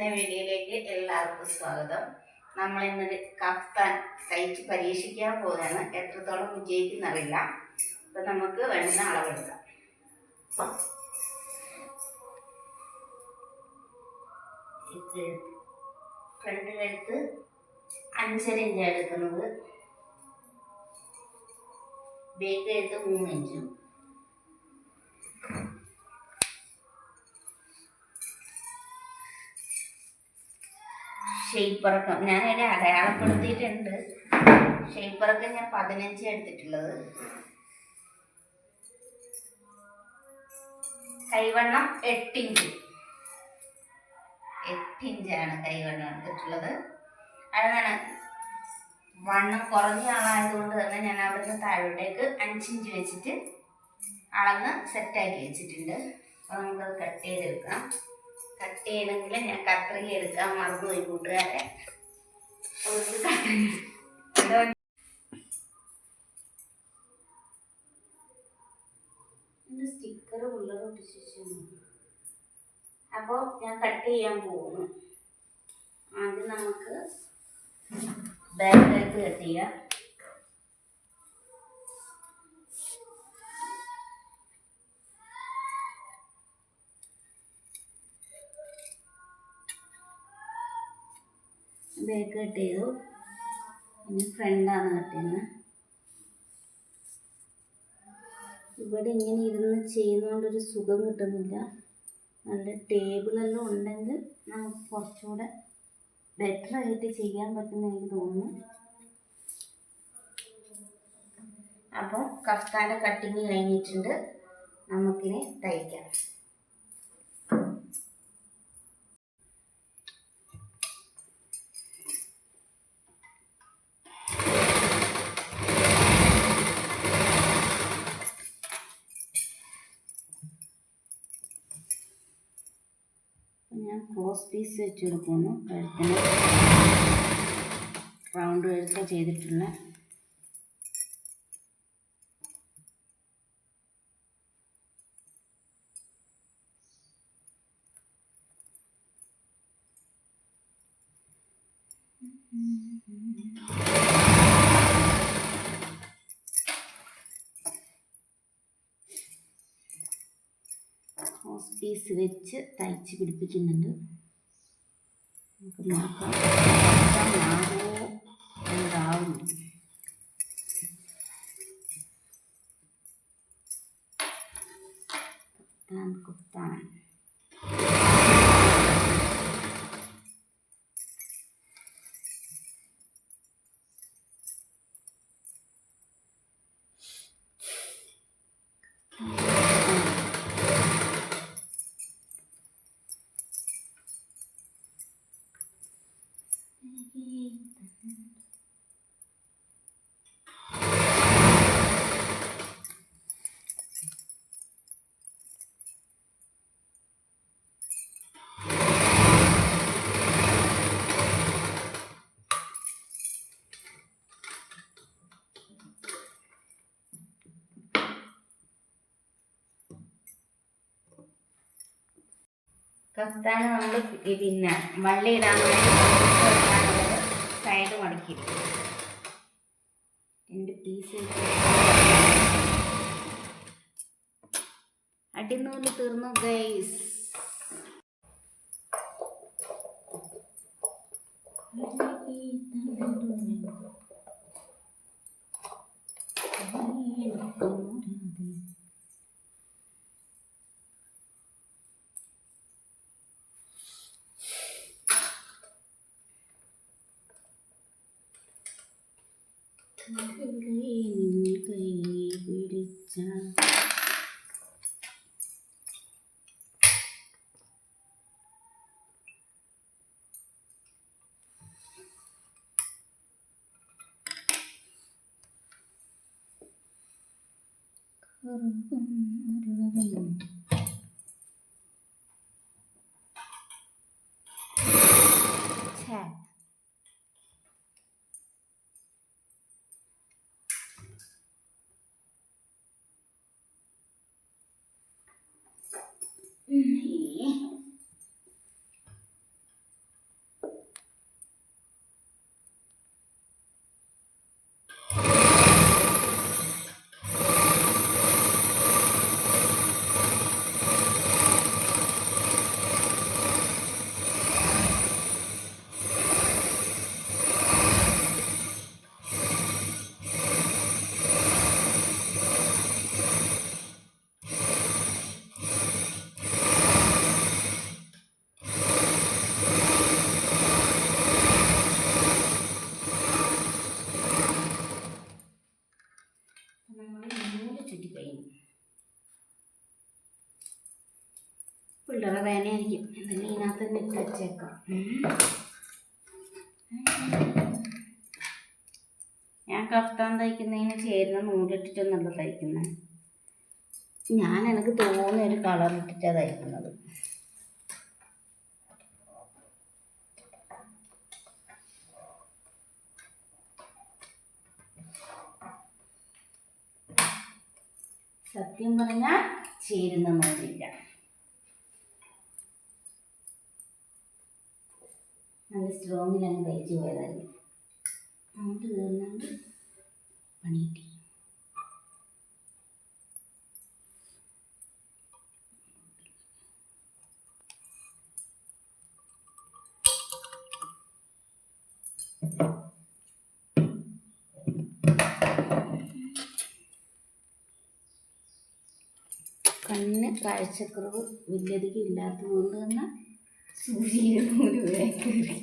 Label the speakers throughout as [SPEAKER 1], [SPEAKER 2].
[SPEAKER 1] വീഡിയോയിലേക്ക് എല്ലാവർക്കും സ്വാഗതം. നമ്മൾ ഇന്നൊരു കഫ്താൻ തയ്ച്ച് പരീക്ഷിക്കാൻ പോകുകയാണ് എത്രത്തോളം വിജയിക്കുന്നറിയില്ല അപ്പം നമുക്ക് വേണ്ടുന്ന അളവെടുക്കാം. ഇത് ഫ്രണ്ട് കഴുത്ത് അഞ്ചര ഇഞ്ചാണ് എടുക്കുന്നത്. ബേക്ക് കഴുത്ത് മൂന്ന് ഇഞ്ചും. ഷെയ്പ്പറക്കം. ഞാൻ അതിനെ അടയാളപ്പെടുത്തിയിട്ടുണ്ട്. ഷെയ്പ്പറക്കം ഞാൻ പതിനഞ്ച് എടുത്തിട്ടുള്ളത്. കൈവണ്ണം എട്ടിഞ്ച്. എട്ടിഞ്ചാണ് കൈവണ്ണം എടുത്തിട്ടുള്ളത്. അതാണ് വണ്ണം കുറഞ്ഞ ആളായതുകൊണ്ട് തന്നെ ഞാൻ അവിടുന്ന് താഴോട്ടേക്ക് അഞ്ചിഞ്ച് വെച്ചിട്ട് അളന്ന് സെറ്റാക്കി വെച്ചിട്ടുണ്ട്. അപ്പോൾ നമുക്കത് കട്ട് ചെയ്തെടുക്കാം. കട്ട് ചെയ്യണമെങ്കിൽ ഞാൻ കട്ടറിൽ എടുക്കാൻ മറന്നുപോയി കൂട്ടുകാരെ. അതുകൊണ്ട് കത്രിക സ്റ്റിക്കർ പിള്ളേർ ഒട്ടിച്ചു അപ്പോൾ ഞാൻ കട്ട് ചെയ്യാൻ പോകുന്നു. ആദ്യം നമുക്ക് ബാക്കിലേക്ക് കട്ട് ചെയ്യാം. ബാക്ക് കട്ട് ചെയ്തു. ഇനി ഫ്രണ്ടാണ് കട്ട് ചെയ്യുന്നത് ഇവിടെ ഇങ്ങനെ ഇരുന്ന് ചെയ്യുന്നതുകൊണ്ടൊരു സുഖം കിട്ടുന്നില്ല. നല്ല ടേബിളെല്ലാം ഉണ്ടെങ്കിൽ നമുക്ക് കുറച്ചുകൂടെ ബെറ്റർ ആയിട്ട് ചെയ്യാൻ പറ്റുന്ന എനിക്ക് തോന്നുന്നു. അപ്പോൾ കഫ്താന്റെ കട്ടിങ് കഴിഞ്ഞിട്ടുണ്ട്. നമുക്കിനി തയ്ക്കാം. ക്രോസ് പീസ് വെച്ച് കൊടുക്കുന്നു കഴുത്തിന് റൗണ്ട് കഴുത്ത ചെയ്തിട്ടുള്ള പീസ് വെച്ച് തയ്ച്ച് പിടിപ്പിക്കുന്നുണ്ട്. നമുക്ക് നോക്കാം എന്താവുന്നു കുത്താൻ. കുത്താൻ കഫ്താന് നമ്മൾ പിന്നെ വള്ളി ഇടാൻ സൈഡ് മടക്കിയിരിക്കും രണ്ട് പീസ് അടിനൂൽ തീർന്നു ഗൈസ് Thank പിടിച്ച ഛേ 嗯。你 നമ്മൾ നൂൽ ചുറ്റി കഴിഞ്ഞു. പിള്ളേർ വേനയായിരിക്കും. എന്തെങ്കിലും ഇതിനകത്ത് തന്നെ ഇട്ട് വെച്ചേക്കാം ഞാൻ കഫ്താൻ തയ്ക്കുന്നതിന് ചേരുന്ന നൂലിട്ടിട്ടൊന്നല്ല തയ്ക്കുന്നത് ഞാൻ എനിക്ക് തോന്നിയ ഒരു കളർ ഇട്ടിട്ടാണ് തയ്ക്കുന്നത്. സത്യം പറഞ്ഞാൽ ചേരുന്ന നൂലില്ല നല്ല സ്ട്രോങ്ങിൽ അങ്ങ് തയ്ച്ചു പോയതായിരുന്നു അങ്ങോട്ട് പണി കിട്ടി കണ്ണ് കാഴ്ചക്കുറവ് വലിയധികം ഇല്ലാത്തതുകൊണ്ട് തന്നെ സൂചിയിൽ നൂൽ കയറി.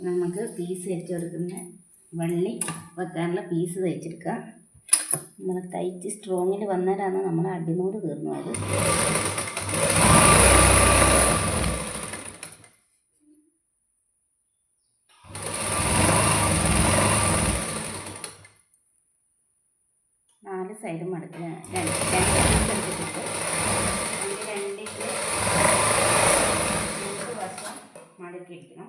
[SPEAKER 1] നമുക്ക് പീസ് തയ്ച്ചെടുക്കുന്ന വള്ളി വെക്കാനുള്ള പീസ് തയ്ച്ചെടുക്കാം നമ്മൾ തയ്ച്ച് സ്ട്രോങ്ങിൽ വന്നാലാണ് നമ്മൾ അടിമോട് തീർന്നു അത് സൈഡും രണ്ട് മടക്കിയിരിക്കണം.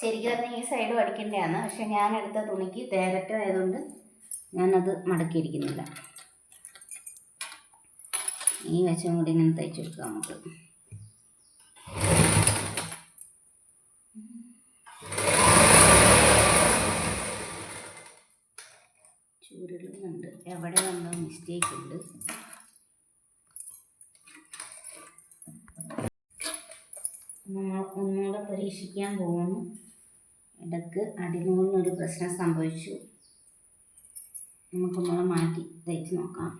[SPEAKER 1] ശരിക്കും പറഞ്ഞാൽ ഈ സൈഡ് അടിക്കേണ്ടതാണ് പക്ഷെ ഞാൻ എടുത്ത തുണിക്ക് തേരറ്റ ആയതുകൊണ്ട് ഞാനത് മടക്കിയിരിക്കുന്നില്ല. ഈ വശം കൂടി ഇങ്ങനെ തയ്ച്ചു കൊടുക്കാം നമുക്ക്. ചൂരുള്ളുന്നുണ്ട് എവിടെ വന്നോ മിസ്റ്റേക്ക് ഉണ്ട്? നമ്മൾ ഒന്നുകൂടെ പരീക്ഷിക്കാൻ പോകുന്നു ഇടയ്ക്ക് അടിനൂലിനൊരു പ്രശ്നം സംഭവിച്ചു. നമുക്ക് നമ്മളെ മാറ്റി തയ്ച്ച് നോക്കാം.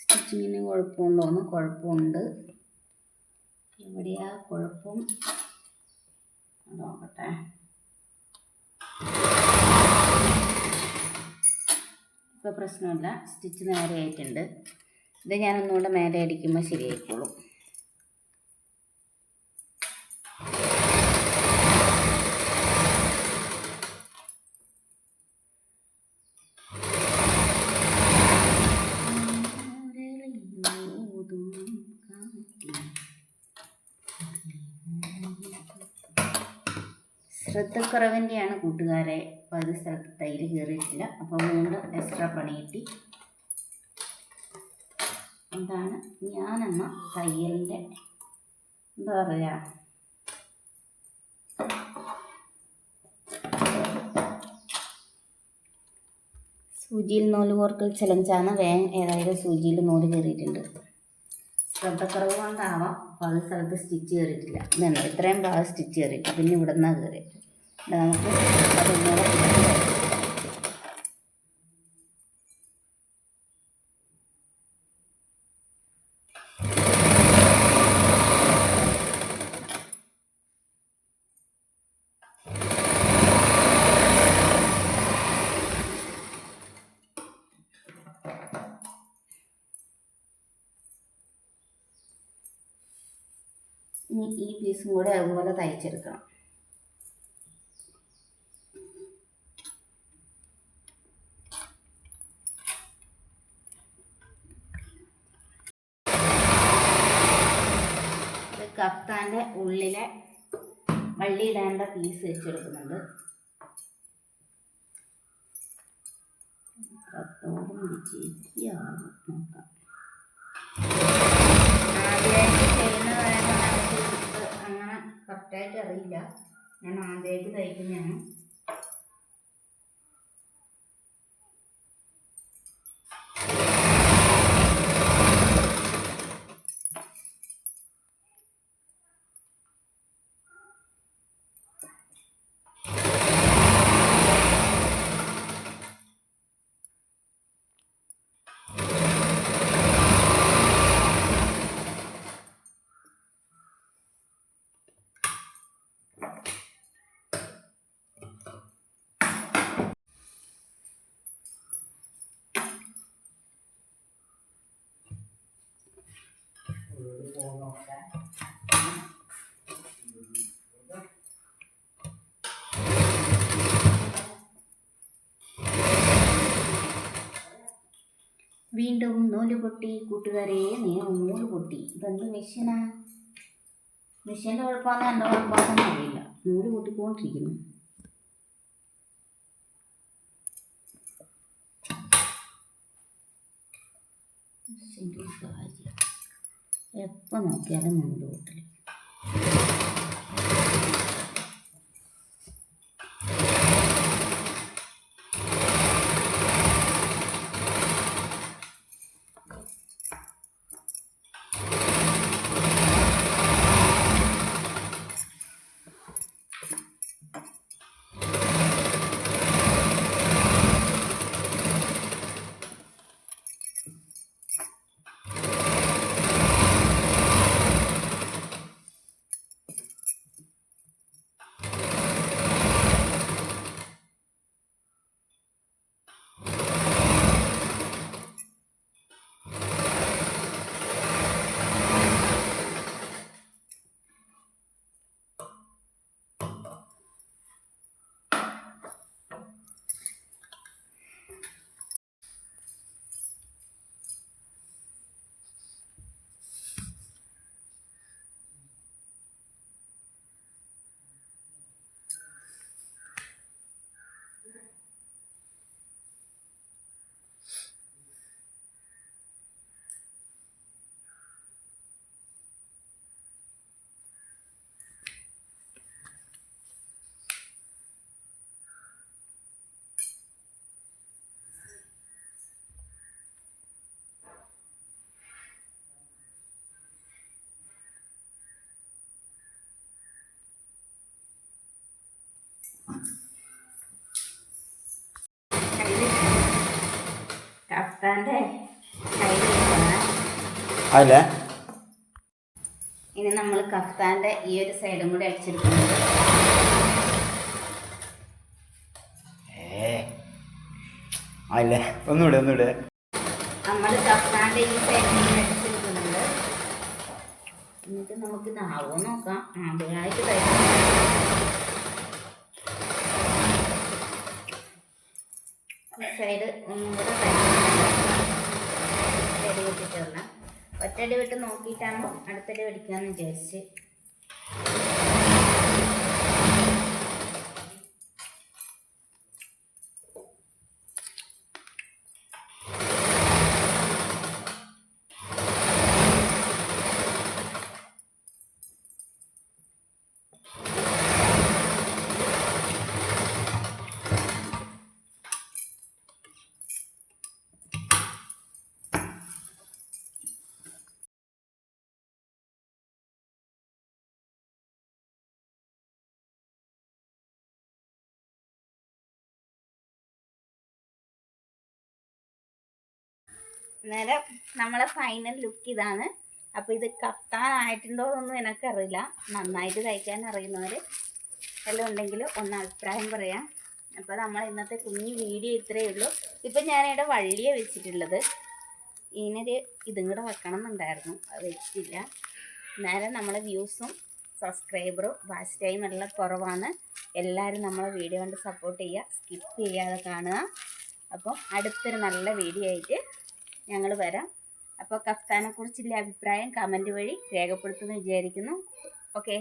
[SPEAKER 1] സ്റ്റിച്ചിങ്ങിന് കുഴപ്പമുണ്ടോന്ന് കുഴപ്പമുണ്ട്. എവിടെയാ കുഴപ്പം? നോക്കട്ടെ. ഇപ്പോൾ പ്രശ്നമില്ല. സ്റ്റിച്ച് നേരെ ആയിട്ടുണ്ട് ഇത് ഞാനൊന്നുകൂടെ മേലെ അടിക്കുമ്പോൾ ശരിയായിക്കോളും. ശ്രദ്ധക്കുറവിന്റെയാണ് കൂട്ടുകാരെ പകുതി സ്ഥലത്ത് തൈര് കയറിയിട്ടില്ല. അപ്പോൾ വീണ്ടും എക്സ്ട്രാ പണി കിട്ടി. അതാണ് ഞാനെന്ന തയ്യലിന്റെ എന്താ പറയുക സൂചിയിൽ നൂൽ കോർക്കൽ ചലഞ്ചാണ് വേഗം ഏതായാലും സൂചിയിൽ നൂൽ കയറിയിട്ടുണ്ട്. ശ്രദ്ധക്കുറവ് കൊണ്ടാവാം. പല സ്ഥലത്ത് സ്റ്റിച്ച് കയറിയിട്ടില്ല. ഇതുണ്ട് ഇത്രയും ഭാഗം സ്റ്റിച്ച് കയറിയിട്ട് പിന്നെ ഇവിടെ നിന്നാണ് കയറിയിട്ട് ഇത് നമുക്ക് അതൊന്നുകൂടെ ഇനി ഈ പീസും കൂടെ അതുപോലെ തയ്ച്ചെടുക്കണം. കഫ്താന്റെ ഉള്ളിലെ വള്ളി ഇടേണ്ട പീസ് വെച്ചെടുക്കുന്നുണ്ട് കത്തോടും വിജയിക്കാവും നോക്കാം. ആദ്യമായിട്ട് ചെയ്യുന്നതായത് നമുക്ക് അങ്ങനെ കറക്റ്റായിട്ട് അറിയില്ല. ഞാൻ ആദ്യമായിട്ട് തയ്ക്കുന്നതാണ് വീണ്ടും നൂൽ പൊട്ടി കൂട്ടുകാരെ നീളം നൂൽ പൊട്ടി. ഇതെന്ത് മെഷീനാ മെഷീന്റെ കുഴപ്പമാണോ എന്റെ കുഴപ്പമാണെന്ന് അറിയില്ല. നൂൽ പൊട്ടിക്കൊണ്ടിരിക്കുന്നു. ശരി കാര്യം. എപ്പോൾ നോക്കിയാലും നൂൽ കയ്യിലിരിക്കുന്ന ഇനി നമ്മൾ കഫ്താന്റെ ഈ ഒരു സൈഡും കൂടി അടിച്ചെടുക്കുന്നത്
[SPEAKER 2] ഏ. അതല്ലേ ഒന്നുകൂടെ ഒന്നുകൂടെ.
[SPEAKER 1] നമ്മൾ കഫ്താന്റെ ഈ സൈഡും കൂടി അടിച്ചെടുക്കുന്നുണ്ട്. എന്നിട്ട് നമുക്ക് ഇതാവോ നോക്കാം. ആദ്യമായിട്ട് ഈ സൈഡ് ഒന്നും സൈഡ് ഒറ്റടി വിട്ടിട്ടുള്ള ഒറ്റടി വിട്ട് നോക്കിയിട്ടാണ് അടുത്തടി പഠിക്കാന്ന് വിചാരിച്ച്. അന്നേരം നമ്മളെ ഫൈനൽ ലുക്ക് ഇതാണ്. അപ്പോൾ ഇത് കത്താനായിട്ടുണ്ടോ എന്നൊന്നും എനിക്കറിയില്ല. നന്നായിട്ട് തയ്ക്കാൻ അറിയുന്നവർ എല്ലാം ഉണ്ടെങ്കിൽ ഒന്ന് അഭിപ്രായം പറയാം. അപ്പോൾ നമ്മൾ ഇന്നത്തെ കുഞ്ഞു വീഡിയോ ഇത്രയേ ഉള്ളൂ. ഇപ്പം ഞാനിവിടെ വള്ളിയെ വെച്ചിട്ടുള്ളത്. ഇതിനൊരു ഇതും കൂടെ വെക്കണം എന്നുണ്ടായിരുന്നു അത് വെച്ചിട്ടില്ല. നേരം നമ്മളെ വ്യൂസും സബ്സ്ക്രൈബറും വാച്ച് ടൈം എല്ലാം കുറവാണ്. എല്ലാവരും നമ്മളെ വീഡിയോ കൊണ്ട് സപ്പോർട്ട് ചെയ്യുക. സ്കിപ്പ് ചെയ്യാതെ കാണുക. അപ്പം അടുത്തൊരു നല്ല വീഡിയോ ആയിട്ട് ഞങ്ങൾ വരാം. അപ്പോൾ കഫ്താനെ കുറിച്ചുള്ള അഭിപ്രായം കമന്റ് വഴി രേഖപ്പെടുത്തുമെന്ന് വിചാരിക്കുന്നു. ഓക്കെ